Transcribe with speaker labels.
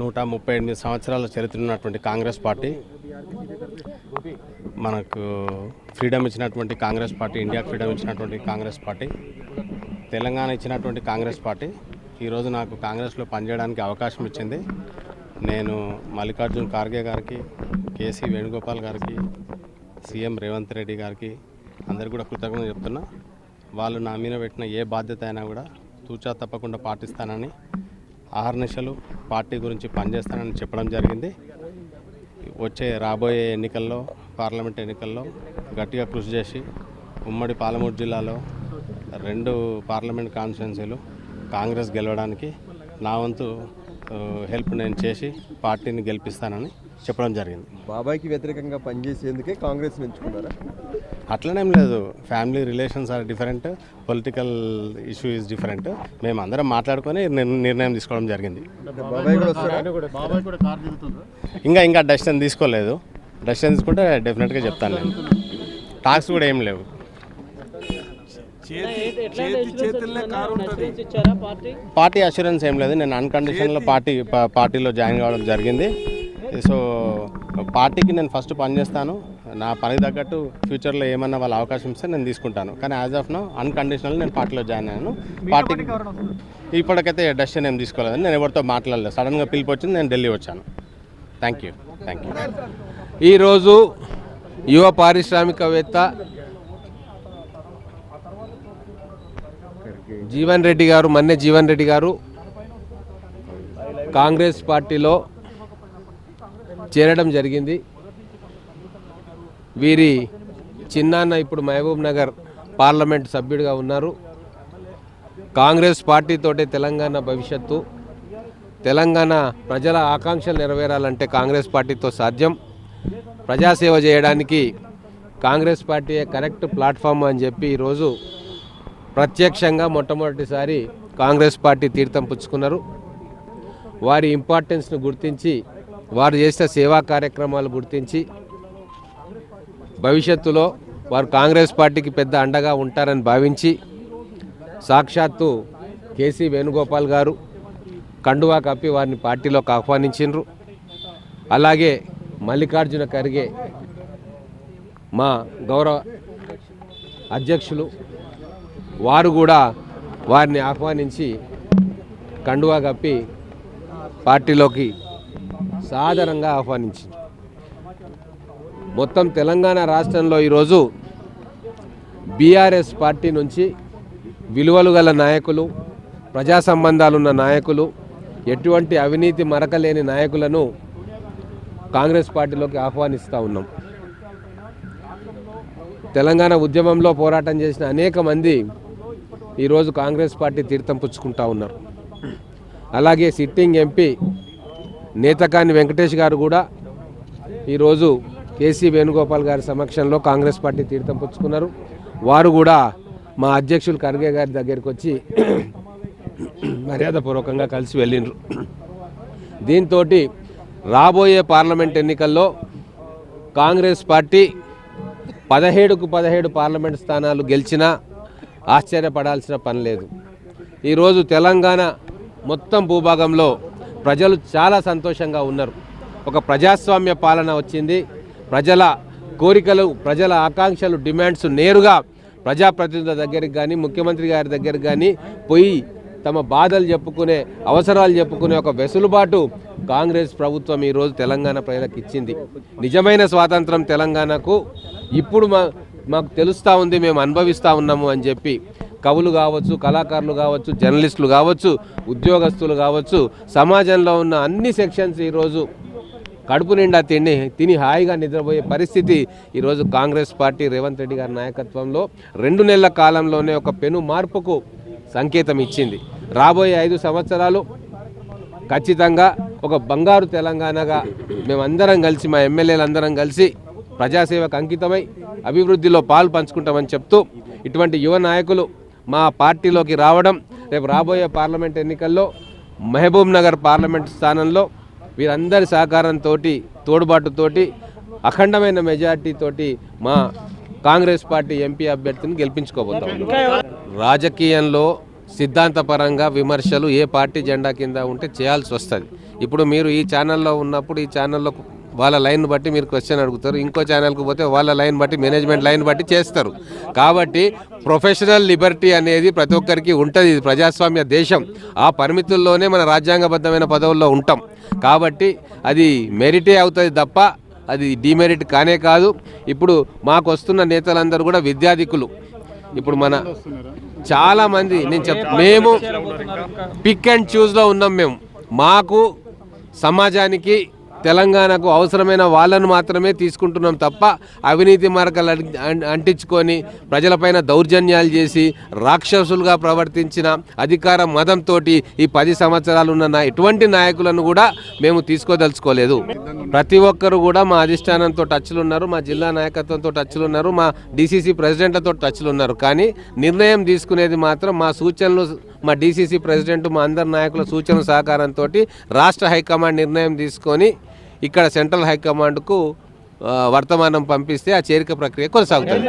Speaker 1: నూట ముప్పై ఎనిమిది సంవత్సరాల చరిత్ర ఉన్నటువంటి కాంగ్రెస్ పార్టీ. మనకు ఫ్రీడమ్ ఇచ్చినటువంటి కాంగ్రెస్ పార్టీ ఇండియా ఫ్రీడమ్ ఇచ్చినటువంటి కాంగ్రెస్ పార్టీ తెలంగాణ ఇచ్చినటువంటి కాంగ్రెస్ పార్టీ. ఈరోజు నాకు కాంగ్రెస్లో పనిచేయడానికి అవకాశం ఇచ్చింది. నేను మల్లికార్జున్ ఖార్గే గారికి కేసీ వేణుగోపాల్ గారికి సీఎం రేవంత్ రెడ్డి గారికి అందరికీ కూడా కృతజ్ఞతలు చెప్తున్నా. వాళ్ళు నా మీద పెట్టిన ఏ బాధ్యత అయినా కూడా తూచా తప్పకుండా పాటిస్తానని ఆహర్నిశలు పార్టీ గురించి పనిచేస్తానని చెప్పడం జరిగింది. వచ్చే రాబోయే ఎన్నికల్లో పార్లమెంట్ ఎన్నికల్లో గట్టిగా కృషి చేసి ఉమ్మడి పాలమూరు జిల్లాలో రెండు పార్లమెంట్ కాన్స్టిట్యున్సీలు కాంగ్రెస్ గెలవడానికి నా వంతు హెల్ప్ నేను చేసి పార్టీని గెలిపిస్తానని చెప్పడం జరిగింది.
Speaker 2: బాబాయ్కి వ్యతిరేకంగా పనిచేసేందుకే కాంగ్రెస్ ఎంచుకున్నారా
Speaker 1: అట్లనేం లేదు. Family relations are different. Political issue is different. మేము అందరం మాట్లాడుకొని నిర్- నిర్ణయం తీసుకోవడం జరిగింది.
Speaker 2: బాబాయ్ కూడా వస్తారా?
Speaker 1: ఇంకా ఇంకా డెసిషన్ తీసుకోలేదు. డెసిషన్ తీసుకుంటే డెఫినెట్గా చెప్తాను నేను. టాక్స్ కూడా ఏం లేవు.
Speaker 3: పార్టీ?
Speaker 1: పార్టీ అష్యూరెన్స్ ఏం లేదు. నేను అన్కండిషన్లో పార్టీ పార్టీలో జాయిన్ కావడం జరిగింది. సో పార్టీకి నేను ఫస్ట్ పనిచేస్తాను నా పని తగ్గట్టు ఫ్యూచర్లో ఏమన్నా వాళ్ళ అవకాశం ఇస్తే నేను తీసుకుంటాను. కానీ యాజ్ ఆఫ్ నో అన్కండిషనల్ నేను పార్టీలో జాయిన్ అయ్యాను. పార్టీకి ఇప్పటికైతే డెసిషన్ ఏం తీసుకోలేదు నేను ఎవరితో మాట్లాడలేదు. సడన్గా పిలిపి వచ్చింది నేను ఢిల్లీ వచ్చాను. థ్యాంక్ యూ థ్యాంక్ యూ
Speaker 4: ఈరోజు యువ పారిశ్రామికవేత్త జీవన్ రెడ్డి గారు మన్నె జీవన్ రెడ్డి గారు కాంగ్రెస్ పార్టీలో చేరడం జరిగింది. వీరి చిన్నాన్న ఇప్పుడు మహబూబ్ నగర్ పార్లమెంట్ సభ్యుడిగా ఉన్నారు. కాంగ్రెస్ పార్టీతోటే తెలంగాణ భవిష్యత్తు. తెలంగాణ ప్రజల ఆకాంక్షలు నెరవేరాలంటే కాంగ్రెస్ పార్టీతో సాధ్యం. ప్రజాసేవ చేయడానికి కాంగ్రెస్ పార్టీయే కరెక్ట్ ప్లాట్ఫామ్ అని చెప్పి ఈరోజు ప్రత్యక్షంగా మొట్టమొదటిసారి కాంగ్రెస్ పార్టీ తీర్థం పుచ్చుకున్నారు. వారి ఇంపార్టెన్స్ను గుర్తించి వారు చేసిన సేవా కార్యక్రమాలు గుర్తించి భవిష్యత్తులో వారు కాంగ్రెస్ పార్టీకి పెద్ద అండగా ఉంటారని భావించి సాక్షాత్తు కేసీ వేణుగోపాల్ గారు కండువా కప్పి వారిని పార్టీలోకి ఆహ్వానించిండ్రు. అలాగే మల్లికార్జున ఖర్గే మా గౌరవ అధ్యక్షులు వారు కూడా వారిని ఆహ్వానించి కండువా కప్పి పార్టీలోకి సాదరంగా ఆహ్వానించింది. మొత్తం తెలంగాణ రాష్ట్రంలో ఈరోజు బీఆర్ఎస్ పార్టీ నుంచి విలువలు గల నాయకులు ప్రజా సంబంధాలున్న నాయకులు ఎటువంటి అవినీతి మరకలేని నాయకులను కాంగ్రెస్ పార్టీలోకి ఆహ్వానిస్తూ ఉన్నాం. తెలంగాణ ఉద్యమంలో పోరాటం చేసిన అనేక మంది ఈరోజు కాంగ్రెస్ పార్టీ తీర్థం పుచ్చుకుంటా ఉన్నారు. అలాగే సిట్టింగ్ ఎంపీ నేతకాని వెంకటేష్ గారు కూడా ఈరోజు కేసీ వేణుగోపాల్ గారి సమక్షంలో కాంగ్రెస్ పార్టీ తీర్థం పుచ్చుకున్నారు. వారు కూడా మా అధ్యక్షులు ఖర్గే గారి దగ్గరికి వచ్చి మర్యాదపూర్వకంగా కలిసి వెళ్ళిండ్రు. దీంతో రాబోయే పార్లమెంట్ ఎన్నికల్లో కాంగ్రెస్ పార్టీ పదిహేడుకు పదిహేడు పార్లమెంట్ స్థానాలు గెలిచినా ఆశ్చర్యపడాల్సిన పని లేదు. ఈరోజు తెలంగాణ మొత్తం భూభాగంలో ప్రజలు చాలా సంతోషంగా ఉన్నారు. ఒక ప్రజాస్వామ్య పాలన వచ్చింది. ప్రజల కోరికలు ప్రజల ఆకాంక్షలు డిమాండ్స్ నేరుగా ప్రజాప్రతినిధుల దగ్గరికి కానీ ముఖ్యమంత్రి గారి దగ్గరికి కానీ పోయి తమ బాధలు చెప్పుకునే అవసరాలు చెప్పుకునే ఒక వెసులుబాటు కాంగ్రెస్ ప్రభుత్వం ఈరోజు తెలంగాణ ప్రజలకు ఇచ్చింది. నిజమైన స్వాతంత్రం తెలంగాణకు ఇప్పుడు మా మాకు తెలుస్తూ ఉంది మేము అనుభవిస్తూ ఉన్నాము అని చెప్పి కవులు కావచ్చు కళాకారులు కావచ్చు జర్నలిస్టులు కావచ్చు ఉద్యోగస్తులు కావచ్చు సమాజంలో ఉన్న అన్ని సెక్షన్స్ ఈరోజు కడుపు నిండా తిని తిని హాయిగా నిద్రపోయే పరిస్థితి ఈరోజు కాంగ్రెస్ పార్టీ రేవంత్ రెడ్డి గారి నాయకత్వంలో రెండు నెలల కాలంలోనే ఒక పెను మార్పుకు సంకేతం ఇచ్చింది. రాబోయే ఐదు సంవత్సరాలు ఖచ్చితంగా ఒక బంగారు తెలంగాణగా మేమందరం కలిసి మా ఎమ్మెల్యేలందరం కలిసి ప్రజాసేవకు అంకితమై అభివృద్ధిలో పాలు పంచుకుంటామని చెప్తూ ఇటువంటి యువ నాయకులు మా పార్టీలోకి రావడం రేపు రాబోయే పార్లమెంట్ ఎన్నికల్లో మహబూబ్ నగర్ పార్లమెంట్ స్థానంలో వీరందరి సహకారంతో తోడుబాటుతోటి అఖండమైన మెజార్టీతోటి మా కాంగ్రెస్ పార్టీ ఎంపీ అభ్యర్థిని గెలిపించుకోబోతాం రాజకీయంలో సిద్ధాంతపరంగా విమర్శలు ఏ పార్టీ జెండా కింద ఉంటే చేయాల్సి వస్తుంది. ఇప్పుడు మీరు ఈ ఛానల్లో ఉన్నప్పుడు ఈ ఛానల్లో వాళ్ళ లైన్ బట్టి మీరు క్వశ్చన్ అడుగుతారు. ఇంకో ఛానల్కి పోతే వాళ్ళ లైన్ బట్టి మేనేజ్మెంట్ లైన్ బట్టి చేస్తారు. కాబట్టి ప్రొఫెషనల్ లిబర్టీ అనేది ప్రతి ఒక్కరికి ఉంటుంది. ఇది ప్రజాస్వామ్య దేశం. ఆ పరిమితుల్లోనే మన రాజ్యాంగబద్ధమైన పదవుల్లో ఉంటాం. కాబట్టి అది మెరిటే అవుతుంది తప్ప అది డిమెరిట్ కానే కాదు. ఇప్పుడు మాకు వస్తున్న నేతలందరూ కూడా విద్యాధికులు. ఇప్పుడు మన చాలా మంది నేను చెప్ మేము పిక్ అండ్ చూస్లో ఉన్నాం మేము. మాకు సమాజానికి తెలంగాణకు అవసరమైన వాళ్ళను మాత్రమే తీసుకుంటున్నాం తప్ప అవినీతి మార్గాలు అంటించుకొని ప్రజలపైన దౌర్జన్యాలు చేసి రాక్షసులుగా ప్రవర్తించిన అధికార మదంతో ఈ పది సంవత్సరాలు ఉన్న నా ఎటువంటి నాయకులను కూడా మేము తీసుకోదలుచుకోలేదు. ప్రతి ఒక్కరు కూడా మా అధిష్టానంతో టచ్లు ఉన్నారు మా జిల్లా నాయకత్వంతో టచ్లు ఉన్నారు మా డీసీసీ ప్రెసిడెంట్లతో టచ్లు ఉన్నారు కానీ నిర్ణయం తీసుకునేది మాత్రం మా సూచనలు మా డీసీసీ ప్రెసిడెంట్ మా అందరి నాయకుల సూచనల సహకారంతో రాష్ట్ర హైకమాండ్ నిర్ణయం తీసుకొని ఇక్కడ సెంట్రల్ హైకమాండ్కు ఆ, వర్తమానం పంపిస్తే ఆ చేరిక ప్రక్రియ కొనసాగుతుంది.